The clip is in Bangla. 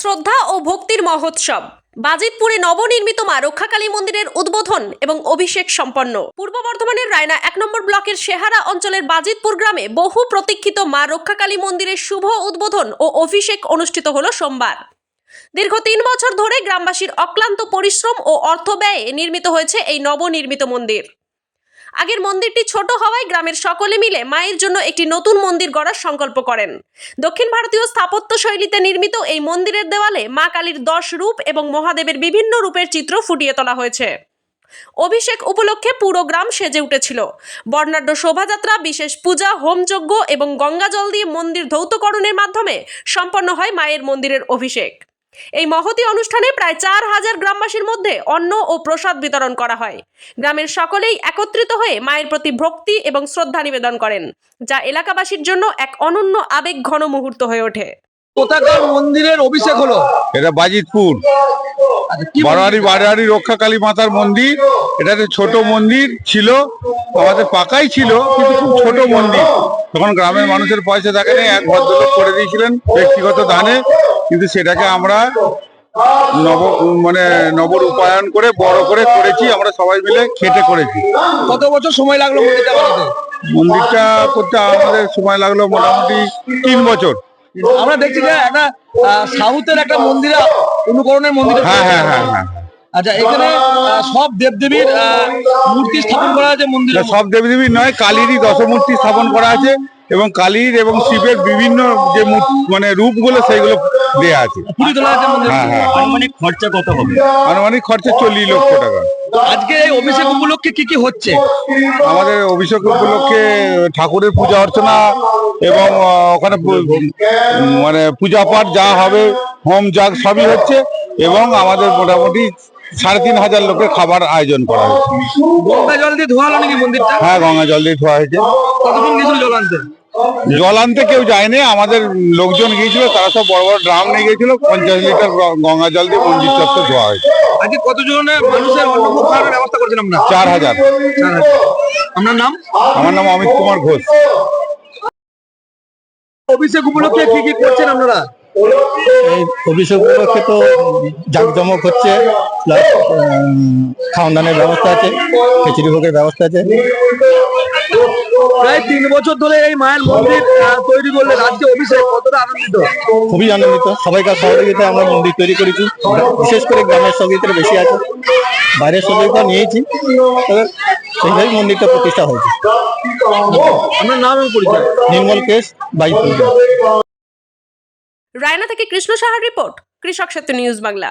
শ্রদ্ধা ও ভক্তির মহোৎসব। বাজিতপুরে নবনির্মিত মা রক্ষাকালী মন্দিরের উদ্বোধন এবং অভিষেক সম্পন্ন। পূর্ব বর্ধমানের রায়না এক নম্বর ব্লকের সেহারা অঞ্চলের বাজিতপুর গ্রামে বহু প্রতীক্ষিত মা রক্ষাকালী মন্দিরের শুভ উদ্বোধন ও অভিষেক অনুষ্ঠিত হল সোমবার। দীর্ঘ তিন বছর ধরে গ্রামবাসীর অক্লান্ত পরিশ্রম ও অর্থ ব্যয়ে নির্মিত হয়েছে এই নবনির্মিত মন্দির। আগের মন্দিরটি ছোট হওয়ায় গ্রামের সকলে মিলে মায়ের জন্য একটি নতুন মন্দির গড়ার সংকল্প করেন। দক্ষিণ ভারতীয় স্থাপত্য শৈলীতে নির্মিত এই মন্দিরের দেওয়ালে মা কালীর দশ রূপ এবং মহাদেবের বিভিন্ন রূপের চিত্র ফুটিয়ে তোলা হয়েছে। অভিষেক উপলক্ষে পুরো গ্রাম সেজে উঠেছিল। বর্ণাঢ্য শোভাযাত্রা, বিশেষ পূজা, হোমযজ্ঞ এবং গঙ্গা জল দিয়ে মন্দির ধৌতকরণের মাধ্যমে সম্পন্ন হয় মায়ের মন্দিরের অভিষেক। এই মহতি অনুষ্ঠানে প্রায় চার হাজার গ্রামবাসীর মধ্যে অন্ন ও প্রসাদ বিতরণ করা হয়। গ্রামের সকলেই একত্রিত হয়ে মায়ের প্রতি ভক্তি এবং শ্রদ্ধা নিবেদন করেন যা এলাকাবাসীর জন্য এক অনন্য আবেগ ঘন মুহূর্ত হয়ে ওঠে। কোথাকার মন্দিরের অভিষেক হলো? এটা বাজিতপুর। আচ্ছা, বারোয়ারি বারোয়ারি রক্ষাকালী মাতার মন্দির। এটাতে ছোট মন্দির ছিল আমাদের পাকাই ছিল কিন্তু খুব ছোট মন্দির। তখন গ্রামের মানুষের পয়সা থাকে এক ভদ্রলোক করে দিয়েছিলেন ব্যক্তিগত দানে। কিন্তু সেটাকে আমরা নব মানে নবরূপায়ণ করে বড় করে করেছি আমরা সবাই মিলে খেটে করেছি। কত বছর সময় লাগল মন্দিরটা বানাতে? মন্দিরটা করতে আমাদের সময় লাগল মোটামুটি তিন বছর। আমরা দেখছি যে একটা সাউথের একটা মন্দিরে অনুকরণের মন্দির হ্যাঁ হ্যাঁ হ্যাঁ হ্যাঁ। আচ্ছা এখানে সব দেবদেবীর মূর্তি স্থাপন করা আছে মন্দিরে সব দেবদেবী নয় কালীরই দশমূর্তি স্থাপন করা আছে এবং কালীর এবং শিবের বিভিন্ন যে মানে রূপগুলো সেইগুলো দেয়া আছে। হ্যাঁ হ্যাঁ। আনুমানিক খরচা কত হবে? আনুমানিক খরচা চল্লিশ লক্ষ টাকা। আজকে এই অভিষেক উপলক্ষে কি কি হচ্ছে? আমাদের অভিষেক উপলক্ষে ঠাকুরের পূজা অর্চনা এবং ওখানে মানে পূজা পাঠ যা হবে হোম যাগ সবই হচ্ছে এবং আমাদের মোটামুটি সাড়ে তিন হাজার লোকের খাবার আয়োজন করা হয়েছে। গঙ্গা জল দিয়ে ধোয়ালো নাকি মন্দিরটা? হ্যাঁ গঙ্গা জল দিয়ে ধোয়া হয়েছে। কতক্ষণ গেছিল জল আনতে? জল আনতে কেউ যায়নি আমাদের লোকজন গিয়েছিল তারা সব বড় বড় ড্রাম নিয়ে গিয়েছিল পঞ্চাশ লিটার গঙ্গা জল দিয়ে মন্দির চত্বর ধোয়া হয়েছে। আজকে কতজনের মানুষের অন্নভোগ খাওয়ানোর ব্যবস্থা করছেন আপনার? চার হাজার। আপনার নাম? আমার নাম অমিত কুমার ঘোষ। অভিষেক উপলক্ষে কি কি করছেন আপনারা? এই অভিষেক উপলক্ষে তো জাঁকজমক হচ্ছে প্লাস খাওয়ান দানের ব্যবস্থা আছে খিচুড়ি ভোগের ব্যবস্থা আছে। প্রায় তিন বছর ধরে এই মায়ের মন্দির তৈরি করলেন আজকে অভিষেক কতটা আনন্দিত? খুবই আনন্দিত। সবাইকার সহযোগিতায় আমরা মন্দির তৈরি করেছি। বিশেষ করে গ্রামের সহযোগিতা বেশি আছে। বাইরের সহযোগিতা নিয়েছি। তবে সেইভাবেই মন্দিরটা প্রতিষ্ঠা হয়েছে। আপনার নাম পরিচয়? নির্মল কেশ বাইপুর রায়না থেকে কৃষ্ণ সাহার রিপোর্ট কৃষক সেতু নিউজ বাংলা।